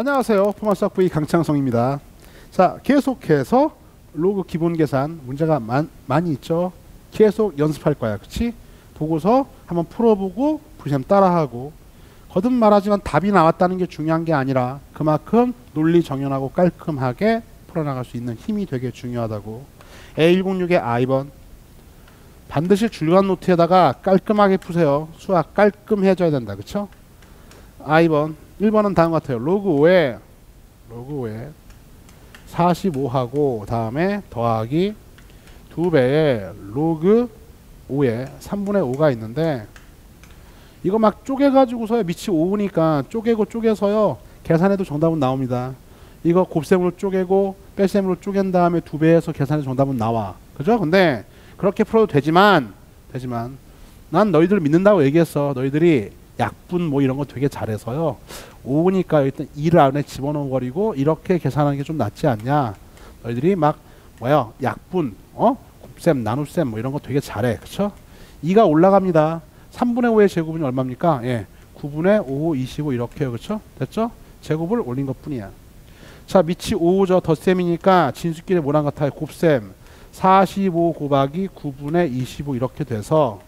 안녕하세요. 포마스학부의 강창성입니다. 자, 계속해서 로그 기본 계산 문제가 많, 많이 있죠. 계속 연습할 거야. 그치? 보고서 한번 풀어보고 부시면 따라하고 거듭 말하지만 답이 나왔다는 게 중요한 게 아니라 그만큼 논리 정연하고 깔끔하게 풀어나갈 수 있는 힘이 되게 중요하다고 A106의 I번 반드시 줄간 노트에다가 깔끔하게 푸세요. 수학 깔끔해져야 된다. 그쵸? I번 1번은 다음 같아요. 로그 5에 로그 5에 45하고 다음에 더하기 2배의 로그 5에 3분의 5가 있는데 이거 막 쪼개가지고서요 밑이 5니까 쪼개고 쪼개서요 계산해도 정답은 나옵니다. 이거 곱셈으로 쪼개고 뺄셈으로 쪼갠 다음에 2배에서 계산해 정답은 나와. 그죠? 근데 그렇게 풀어도 되지만 되지만 난 너희들 믿는다고 얘기했어. 너희들이 약분 뭐 이런 거 되게 잘해서요. 5니까 일단 2를 안에 집어넣어 버리고 이렇게 계산하는 게 좀 낫지 않냐. 너희들이 막 뭐야 약분 어 곱셈 나눗셈 뭐 이런 거 되게 잘해. 그쵸? 2가 올라갑니다. 3분의 5의 제곱은 얼마입니까? 예. 9분의 5, 25 이렇게요. 그쵸? 됐죠? 제곱을 올린 것 뿐이야. 자, 밑이 5죠. 덧셈이니까 진수끼리 뭐랑 같아요? 곱셈. 45 곱하기 9분의 25 이렇게 돼서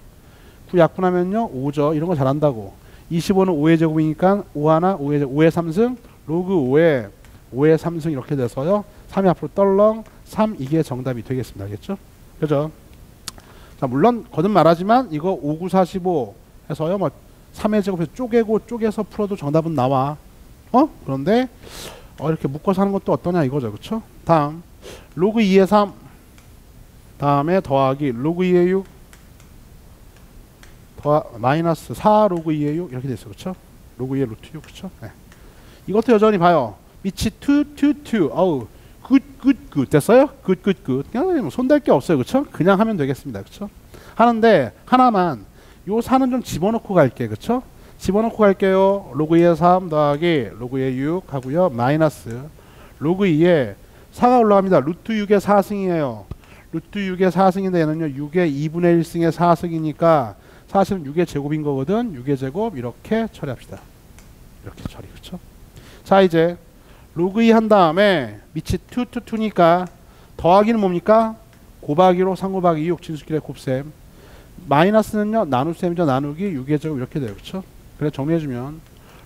9 약분하면요. 5죠. 이런 거 잘한다고. 25는 5의 제곱이니까 5 하나 5의, 5의 3승 로그 5의 5의 3승 이렇게 돼서요. 3이 앞으로 떨렁 3 이게 정답이 되겠습니다. 알겠죠? 그죠? 자, 물론 거듭 말하지만 이거 5, 9, 45 해서요. 뭐 3의 제곱에서 쪼개고 쪼개서 풀어도 정답은 나와. 어? 그런데 어, 이렇게 묶어서 하는 것도 어떠냐 이거죠. 그쵸? 다음 로그 2의 3 다음에 더하기 로그 2의 6 더 마이너스 4 로그 2의 6 이렇게 됐어. 그쵸? 로그 2의 루트 6 그쵸? 네. 이것도 여전히 봐요. 밑이 2, 2, 2 어우 굿, 굿, 굿 됐어요? 굿, 굿, 굿 그냥 손댈 게 없어요. 그쵸? 그냥 하면 되겠습니다. 그쵸? 하는데 하나만 요 4는 좀 집어넣고 갈게. 그쵸? 집어넣고 갈게요. 로그 2의 3 더하기 로그 2의 6 하고요. 마이너스 로그 2에 4가 올라갑니다. 루트 6의 4승이에요. 루트 6의 4승인데 얘는요. 6의 2분의 1승의 4승이니까 사실은 6의 제곱인 거거든. 6의 제곱 이렇게 처리합시다. 이렇게 처리. 그렇죠? 자, 이제 로그 2 한 다음에 밑이 2, 2, 2니까 더하기는 뭡니까? 곱하기로 3 곱하기 6 진수끼리 곱셈. 마이너스는요. 나눗셈이죠. 나누기 6의 제곱 이렇게 돼요. 그렇죠? 그래 정리해주면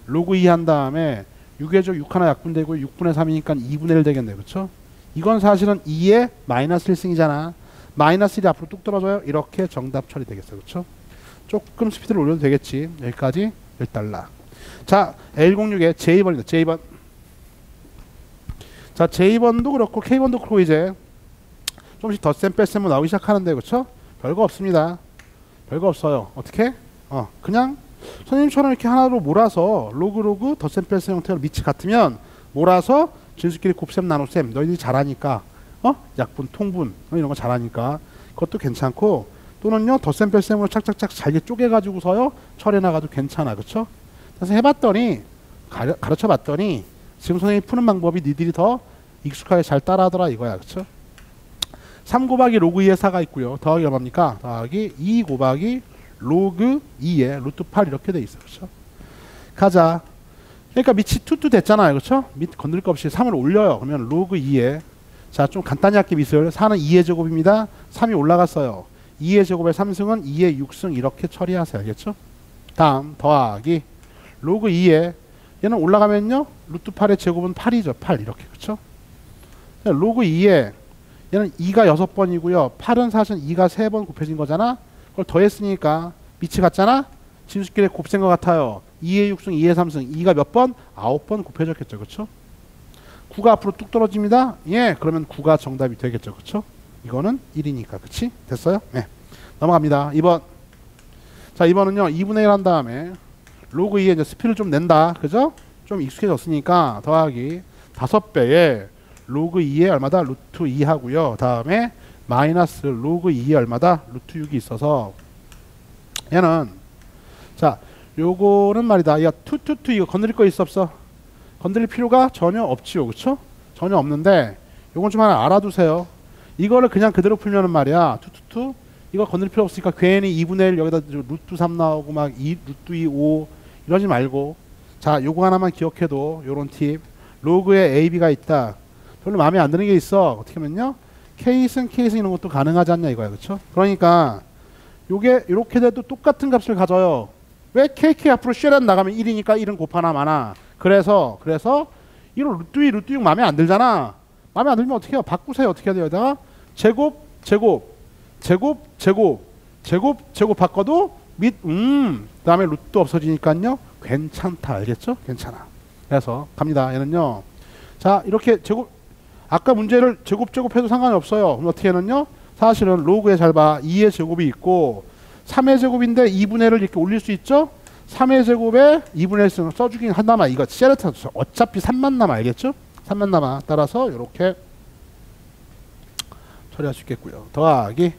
로그 2 한 다음에 6의 제곱 6 하나 약분되고 6분의 3이니까 2분의 1 되겠네요. 그렇죠? 이건 사실은 2의 마이너스 1승이잖아. 마이너스 1이 앞으로 뚝 떨어져요. 이렇게 정답 처리되겠어요. 그렇죠? 조금 스피드를 올려도 되겠지. 여기까지 1달러. 자, L06의 J번입니다. J번. 자, J번도 그렇고 K번도 그렇고 이제 조금씩 덧셈 뺄셈으로 나오기 시작하는데 그렇죠? 별거 없습니다. 별거 없어요. 어떻게? 어, 그냥 선생님처럼 이렇게 하나로 몰아서 로그 로그 덧셈 뺄셈 형태로 밑이 같으면 몰아서 진수끼리 곱셈 나눗셈 너희들이 잘하니까 어? 약분 통분 어, 이런 거 잘하니까 그것도 괜찮고 또는요 덧셈 뺄셈으로 착착착 잘게 쪼개가지고서요? 처리 나가도 괜찮아. 그쵸? 그래서 해봤더니 가르, 가르쳐 봤더니 지금 선생님이 푸는 방법이 니들이 더 익숙하게 잘 따라하더라 이거야. 그쵸? 3 곱하기 로그 2의 4가 있고요. 더하기 얼마입니까? 더하기 2 곱하기 로그 2에 루트 8 이렇게 돼 있어 그쵸? 가자. 그러니까 밑이 투투 됐잖아요. 그쵸? 밑 건들 거 없이 3을 올려요. 그러면 로그 2에 자 좀 간단히 할게 미술 4는 2의 제곱입니다. 3이 올라갔어요 2의 제곱의 3승은 2의 6승 이렇게 처리하세요. 알겠죠? 다음 더하기 로그 2에 얘는 올라가면요. 루트 8의 제곱은 8이죠. 8 이렇게 그렇죠? 로그 2에 얘는 2가 6번이고요. 8은 사실 2가 3번 곱해진 거잖아. 그걸 더했으니까 밑이 같잖아. 진수끼리 곱셈 것 같아요. 2의 6승, 2의 3승. 2가 몇 번? 9번 곱해졌겠죠. 그렇죠? 9가 앞으로 뚝 떨어집니다. 예, 그러면 9가 정답이 되겠죠. 그렇죠? 이거는 1이니까. 그치? 됐어요? 네. 넘어갑니다. 2번. 자, 2번은요. 2분의 1 한 다음에 로그 2에 이제 스피를 좀 낸다. 그죠? 좀 익숙해졌으니까 더하기 5배에 로그 2에 얼마다? 루트 2 하고요. 다음에 마이너스 로그 2에 얼마다? 루트 6이 있어서 얘는 자, 요거는 말이다. 야, 투투투 이거 건드릴 거 있어 없어? 건드릴 필요가 전혀 없지요. 그쵸? 전혀 없는데 요건 좀 하나 알아두세요. 이거를 그냥 그대로 풀면은 말이야. 투투투 이거 건들 필요 없으니까 괜히 2분의 1 여기다 루트 3 나오고 막 2, 루트 2, 5 이러지 말고 자 요거 하나만 기억해도 요런 팁 로그에 AB가 있다. 별로 마음에 안 드는 게 있어. 어떻게 하면요? 케이슨 케이슨 이런 것도 가능하지 않냐 이거야. 그렇죠? 그러니까 요게 이렇게 돼도 똑같은 값을 가져요. 왜 KK 앞으로 쉐란 나가면 1이니까 1은 곱하나 마나. 그래서 그래서 이런 루트 2 루트 6 마음에 안 들잖아. 마음에 안 들면 어떻게 해요? 바꾸세요. 어떻게 해야 돼요? 제곱 제곱 제곱 제곱 제곱 제곱 바꿔도 밑 음 그 다음에 루트 없어지니까요. 괜찮다. 알겠죠? 괜찮아. 그래서 갑니다. 얘는요. 자, 이렇게 제곱 아까 문제를 제곱 제곱해도 상관이 없어요. 그럼 어떻게 하는요? 사실은 로그에 잘 봐. 2의 제곱이 있고 3의 제곱인데 2분의 1을 이렇게 올릴 수 있죠? 3의 제곱에 2분의 1을 써주긴 한다마 이거 세르타 어차피 3만 남아 알겠죠? 3만 남아 따라서 이렇게 처리할 수 있겠고요. 더하기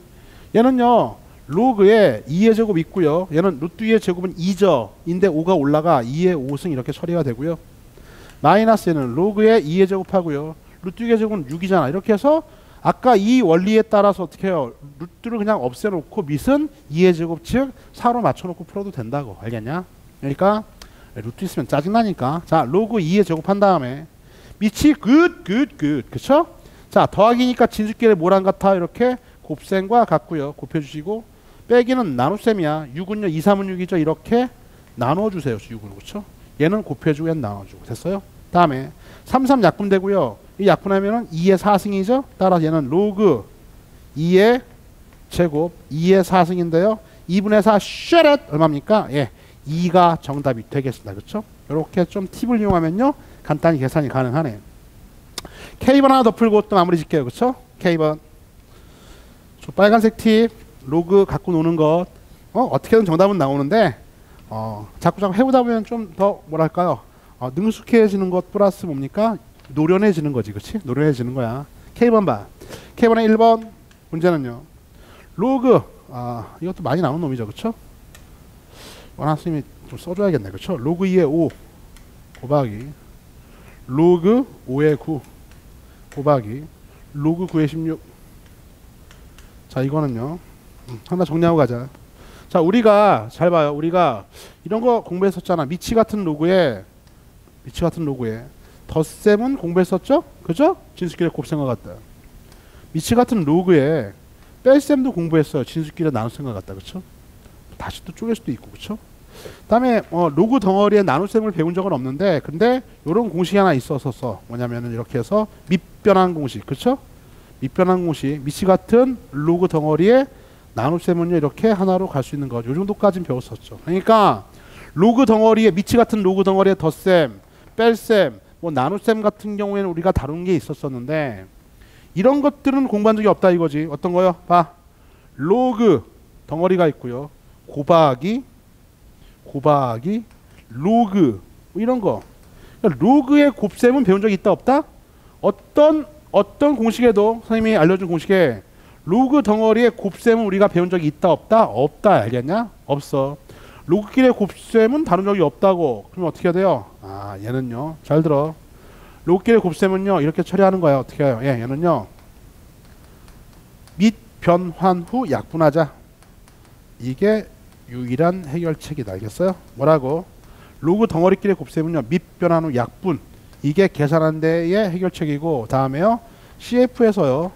얘는요. 로그에 2의 제곱 있고요. 얘는 루트 2의 제곱은 2죠. 인데 5가 올라가 2의 5승 이렇게 처리가 되고요. 마이너스는 로그에 2의 제곱하고요. 루트 2의 제곱은 6이잖아. 이렇게 해서 아까 이 원리에 따라서 어떻게 해요? 루트를 그냥 없애놓고 밑은 2의 제곱 즉 4로 맞춰놓고 풀어도 된다고 알겠냐? 그러니까 루트 있으면 짜증나니까 자 로그 2의 제곱한 다음에 밑이 굿굿굿. 그쵸? 자 더하기니까 진수끼리 뭐랑 같아? 이렇게 곱셈과 같고요. 곱해주시고 빼기는 나눗셈이야. 6은요 2, 3은 6이죠. 이렇게 나눠주세요. 6은 그쵸? 얘는 곱해주고 얘는 나눠주고. 됐어요? 다음에 3, 3 약분되고요. 이 약분하면은 2의 4승이죠? 따라서 얘는 로그 2의 제곱 2의 4승인데요. 2분의 4 쉐렛! 얼마입니까? 예, 2가 정답이 되겠습니다. 그렇죠? 이렇게 좀 팁을 이용하면요 간단히 계산이 가능하네 K번 하나 더 풀고 또 마무리 짓게요. 그렇죠? K번. 저 빨간색 팁 로그 갖고 노는 것. 어, 어떻게든 정답은 나오는데 어, 자꾸 자꾸 해보다 보면 좀 더 뭐랄까요? 어, 능숙해지는 것 플러스 뭡니까? 노련해지는 거지 그렇지 노련해지는 거야. K번 봐. K번의 1번 문제는요. 로그 아 이것도 많이 나오는 놈이죠 그렇죠 원하스님이 좀 써줘야겠네 그렇죠 로그 2의 5 곱하기 로그 5의 9 곱하기 로그 9의 16 자 이거는요. 음, 하나 정리하고 가자. 자 우리가 잘 봐요. 우리가 이런 거 공부했었잖아. 미치 같은 로그에 미치 같은 로그에. 덧셈은 공부했었죠? 그죠? 진수끼리 곱셈과 같다. 미치 같은 로그에 뺄셈도 공부했어요. 진수끼리 나눗셈과 같다. 그렇죠 다시 또 쪼갤 수도 있고 그렇죠 다음에 어, 로그 덩어리에 나눗셈을 배운 적은 없는데 근데 이런 공식이 하나 있었었어 뭐냐면은 이렇게 해서 밑변환 공식 그렇죠? 밑변환 공식 미치 같은 로그 덩어리에 나눗셈은요 이렇게 하나로 갈 수 있는 거죠 요 정도까지는 배웠었죠. 그러니까 로그 덩어리에 미치 같은 로그 덩어리에 덧셈 뺄셈 뭐 나눗셈 같은 경우에는 우리가 다룬 게 있었었는데 이런 것들은 공부한 적이 없다 이거지. 어떤 거요? 봐. 로그 덩어리가 있고요. 곱하기 곱하기 로그 뭐 이런 거 그러니까 로그의 곱셈은 배운 적이 있다 없다? 어떤 어떤 공식에도 선생님이 알려준 공식에 로그 덩어리의 곱셈은 우리가 배운 적이 있다 없다? 없다 알겠냐? 없어 로그끼리의 곱셈은 다룬 적이 없다고 그럼 어떻게 해야 돼요? 아 얘는요 잘 들어 로그끼리의 곱셈은요 이렇게 처리하는 거야 어떻게 해요? 예, 얘는요 밑 변환 후 약분하자 이게 유일한 해결책이다. 알겠어요? 뭐라고? 로그 덩어리끼리 곱셈은요. 밑변환 후 약분. 이게 계산한 데의 해결책이고 다음에요. CF에서요.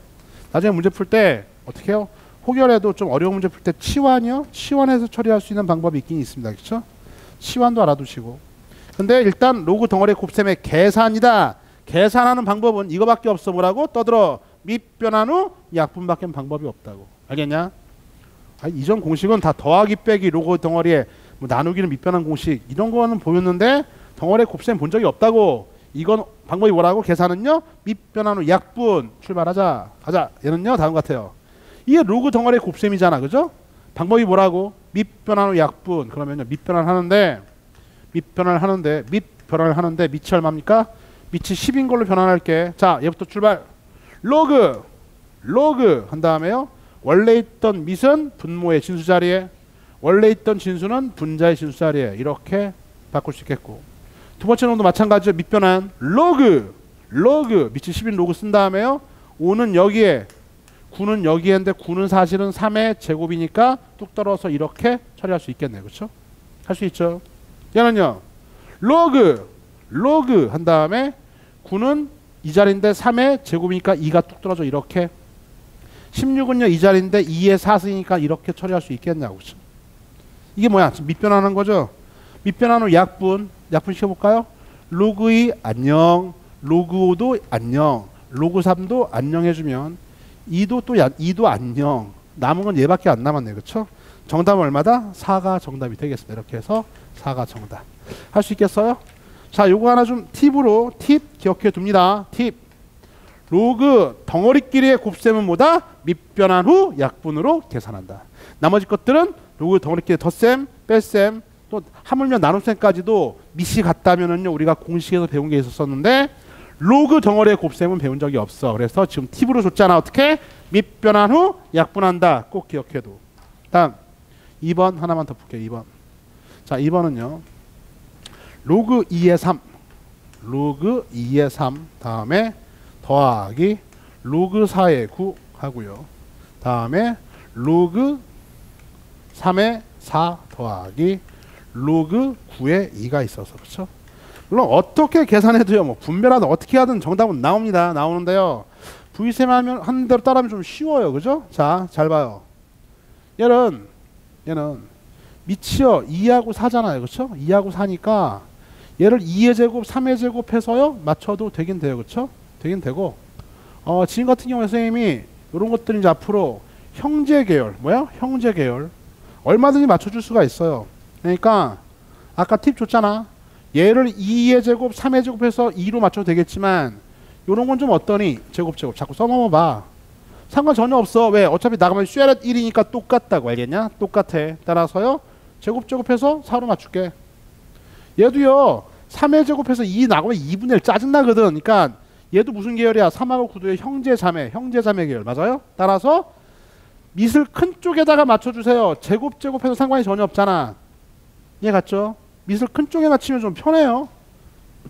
나중에 문제 풀 때 어떻게 해요? 혹여라도 좀 어려운 문제 풀 때 치환이요. 치환해서 처리할 수 있는 방법이 있긴 있습니다. 그렇죠? 치환도 알아두시고. 근데 일단 로그 덩어리 곱셈의 계산이다. 계산하는 방법은 이거밖에 없어. 뭐라고? 떠들어. 밑변환 후 약분밖에 방법이 없다고. 알겠냐? 아니, 이전 공식은 다 더하기 빼기 로그 덩어리에 뭐 나누기는 밑변환 공식 이런 거는 보였는데 덩어리 곱셈 본 적이 없다고. 이건 방법이 뭐라고? 계산은요? 밑변환 후 약분 출발하자. 가자. 얘는요? 다음 같아요. 이게 로그 덩어리 곱셈이잖아. 그죠? 방법이 뭐라고? 밑변환 후 약분. 그러면요. 밑변환 하는데 밑변환 하는데 밑변환을 하는데 밑이 얼마입니까? 밑이 10인 걸로 변환할게. 자 얘부터 출발. 로그. 로그. 한 다음에요 원래 있던 밑은 분모의 진수 자리에 원래 있던 진수는 분자의 진수 자리에 이렇게 바꿀 수 있겠고. 두 번째 놈도 마찬가지죠. 밑변환 로그 로그 밑이 10인 로그 쓴 다음에요. 5는 여기에 9는 여기에인데 9는 사실은 3의 제곱이니까 뚝 떨어서 이렇게 처리할 수 있겠네. 그렇죠? 할 수 있죠. 얘는요 로그 로그 한 다음에 9는 이 자리인데 3의 제곱이니까 2가 뚝 떨어져 이렇게 16은요 이 자리인데 2의 4승이니까 이렇게 처리할 수 있겠냐고? 이게 뭐야? 밑변하는 거죠? 밑변한 후 약분 약분 시켜볼까요? 로그 2 안녕 로그 5도 안녕 로그 3도 안녕 해주면 2도 또 야, 2도 안녕. 남은 건 얘밖에 안 남았네. 그쵸? 정답은 얼마다? 4가 정답이 되겠습니다. 이렇게 해서 4가 정답. 할 수 있겠어요? 자 요거 하나 좀 팁으로 팁 기억해 둡니다. 팁 로그 덩어리끼리의 곱셈은 뭐다? 밑변한 후 약분으로 계산한다. 나머지 것들은 로그 덩어리끼리 덧셈, 뺄셈, 또 하물며 나눗셈까지도 밑이 같다면은요 우리가 공식에서 배운 게 있었었는데 로그 덩어리의 곱셈은 배운 적이 없어. 그래서 지금 팁으로 줬잖아. 어떻게? 밑변한 후 약분한다. 꼭 기억해도. 다음 2번 하나만 더 볼게요. 2번. 자 2번은요. 로그 2의 3. 로그 2의 3 다음에 더하기 로그 4의 9 하고요. 다음에 로그 3의 4 더하기 로그 9의 2가 있어서 그렇죠? 물론 어떻게 계산해도요. 뭐 분배라든 어떻게 하든 정답은 나옵니다. 나오는데요. V셈 하면 하는 대로 따라하면 좀 쉬워요. 그죠? 자, 잘 봐요. 얘는 얘는 밑이요. 2하고 4잖아요. 그렇죠? 2하고 4니까 얘를 2의 제곱, 3의 제곱 해서요. 맞춰도 되긴 돼요. 그렇죠? 되긴 되고 어, 지금 같은 경우에 선생님이 이런 것들이 이제 앞으로 형제 계열 뭐야? 형제 계열 얼마든지 맞춰줄 수가 있어요. 그러니까 아까 팁 줬잖아. 얘를 2의 제곱, 3의 제곱해서 2로 맞춰도 되겠지만 이런 건 좀 어떠니? 제곱 제곱 자꾸 써먹어봐. 상관 전혀 없어. 왜? 어차피 나가면 쉐렛 1이니까 똑같다고 알겠냐? 똑같아. 따라서요. 제곱 제곱해서 4로 맞출게. 얘도요. 3의 제곱해서 2 나가면 2분의 1 짜증나거든. 그러니까 얘도 무슨 계열이야? 3하고 9도의 형제 자매, 형제 자매 계열 맞아요? 따라서 밑을 큰 쪽에다가 맞춰주세요. 제곱 제곱해서 상관이 전혀 없잖아. 이해 갔죠? 밑을 큰 쪽에 맞추면 좀 편해요.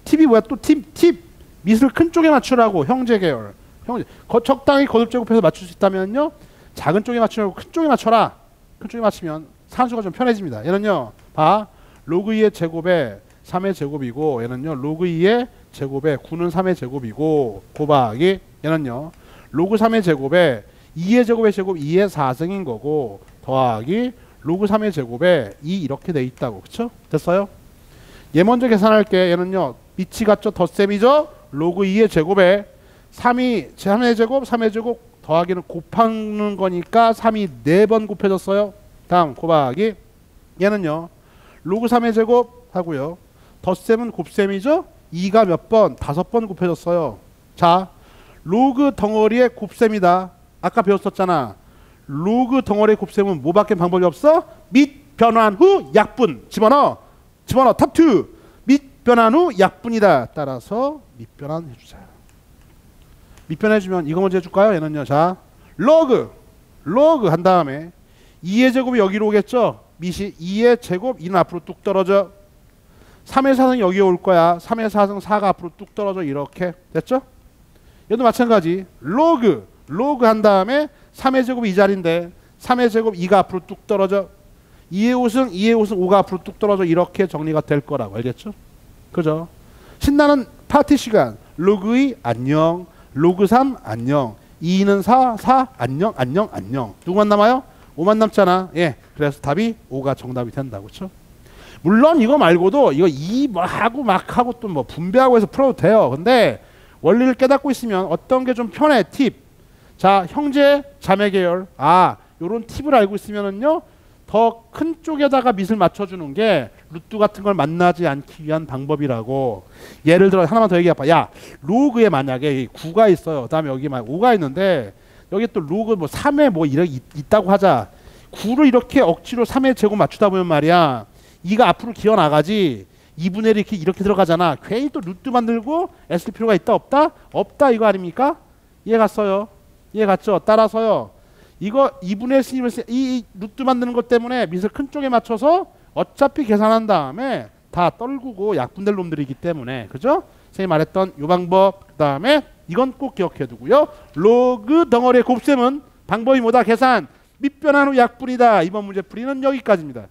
팁이 뭐야? 또 팁, 팁. 밑을 큰 쪽에 맞추라고 형제 계열. 형제. 거, 적당히 거듭 제곱해서 맞출 수 있다면요. 작은 쪽에 맞추라고 큰 쪽에 맞춰라. 큰 쪽에 맞추면 산수가 좀 편해집니다. 얘는요. 봐. 로그 2의 제곱에 3의 제곱이고 얘는요. 로그 2의 제곱에 9는 3의 제곱이고 곱하기 얘는요. 로그 3의 제곱에 2의 제곱의 제곱 2의 4승인 거고 더하기 로그 3의 제곱에 2 이렇게 돼 있다고 그쵸? 됐어요? 얘 먼저 계산할게 얘는요 밑이 같죠? 덧셈이죠? 로그 2의 제곱에 3이 3의 제곱 3의 제곱 더하기는 곱하는 거니까 3이 4번 곱해졌어요 다음 곱하기 얘는요 로그 3의 제곱 하고요 덧셈은 곱셈이죠? 2가 몇 번? 다섯 번 곱해졌어요. 자, 로그 덩어리의 곱셈이다. 아까 배웠었잖아. 로그 덩어리의 곱셈은 뭐밖에 방법이 없어? 밑 변환 후 약분. 집어넣어. 집어넣어. 탑2. 밑 변환 후 약분이다. 따라서 밑 변환 해주세요. 밑 변환해주면 이거 먼저 해줄까요? 얘는요. 자, 로그. 로그 한 다음에 2의 제곱이 여기로 오겠죠? 밑이 2의 제곱 2는 앞으로 뚝 떨어져. 3의 4승 여기 올 거야. 3의 4승 4가 앞으로 뚝 떨어져 이렇게 됐죠? 얘도 마찬가지. 로그 로그 한 다음에 3의 제곱 이 자리인데 3의 제곱 2가 앞으로 뚝 떨어져 2의 5승 2의 5승 5가 앞으로 뚝 떨어져 이렇게 정리가 될 거라고 알겠죠? 그죠? 신나는 파티 시간 로그 2 안녕 로그 3 안녕 2는 4 4 안녕 안녕 안녕 누구만 남아요? 5만 남잖아 예 그래서 답이 5가 정답이 된다고 그렇죠? 물론 이거 말고도 이거 이뭐 하고 막 하고 또 뭐 분배하고 해서 풀어도 돼요. 근데 원리를 깨닫고 있으면 어떤 게 좀 편해? 팁. 자 형제 자매 계열. 아 요런 팁을 알고 있으면은요 더 큰 쪽에다가 밑을 맞춰주는 게 루트 같은 걸 만나지 않기 위한 방법이라고. 예를 들어 하나만 더 얘기해봐. 야 로그에 만약에 9가 있어요. 그다음에 여기 막 5가 있는데 여기 또 로그 뭐 3에 뭐 이렇게 있다고 하자. 9를 이렇게 억지로 3의 제곱 맞추다 보면 말이야 2가 앞으로 기어 나가지 2분의 1 이렇게 이렇게 들어가잖아. 괜히 또 루트 만들고 애쓸 필요가 있다 없다? 없다 이거 아닙니까? 이해 갔어요? 이해 갔죠? 따라서요. 이거 2분의 1 이, 이 루트 만드는 것 때문에 밑을 큰 쪽에 맞춰서 어차피 계산한 다음에 다 떨구고 약분될 놈들이기 때문에 그죠? 선생님 말했던 요 방법 그 다음에 이건 꼭 기억해 두고요. 로그 덩어리의 곱셈은 방법이 뭐다? 계산 밑변한 후 약분이다. 이번 문제 풀이는 여기까지입니다.